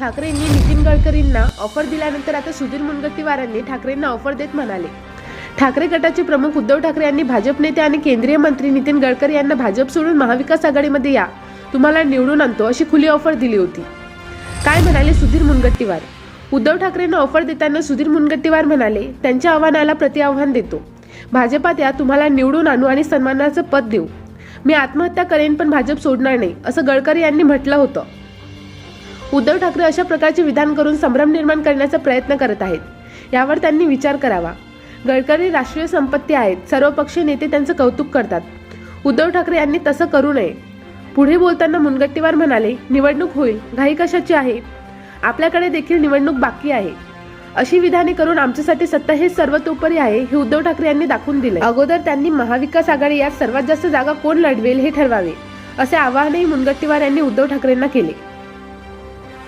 ठाकरेंनी नितीन गडकरींना ऑफर दिल्यानंतर आता सुधीर मुनगंटीवारांनी ठाकरेंना ऑफर देत म्हणाले. ठाकरे गटाचे प्रमुख उद्धव ठाकरे यांनी भाजप नेते आणि केंद्रीय मंत्री नितीन गडकरी यांना भाजप सोडून महाविकास आघाडीमध्ये या. तुम्हाला निवडून आणतो अशी खुली ऑफर दिली होती. काय म्हणाले सुधीर मुनगंटीवार? उद्धव ठाकरेंना ऑफर देताना सुधीर मुनगंटीवार म्हणाले त्यांच्या आव्हानाला प्रतिआव्हान देतो. भाजपात या तुम्हाला निवडून आणू आणि सन्मानाचं पद देऊ. मी आत्महत्या करेन पण भाजप सोडणार नाही असं गडकरी यांनी म्हटलं होतं. उद्धव ठाकरे अशा प्रकारचे विधान करून संभ्रम निर्माण करण्याचा प्रयत्न करत आहेत. यावर त्यांनी विचार करावा. गडकरी राष्ट्रीय संपत्ती आहेत. सर्व पक्षीय नेते त्यांचं कौतुक करतात. उद्धव ठाकरे यांनी तसं करू नये. पुढे बोलताना मुनगट्टीवार म्हणाले निवडणूक होईल. घाई कशाची आहे? आपल्याकडे देखील निवडणूक बाकी आहे. अशी विधाने करून आमच्यासाठी सत्ता हे सर्वतोपरी आहे हे उद्धव ठाकरे यांनी दाखवून दिले अगोदर त्यांनी महाविकास आघाडी यात सर्वात जास्त जागा कोण लढवेल हे ठरवावे असे आवाहनही मुनगट्टीवार यांनी उद्धव ठाकरेंना केले.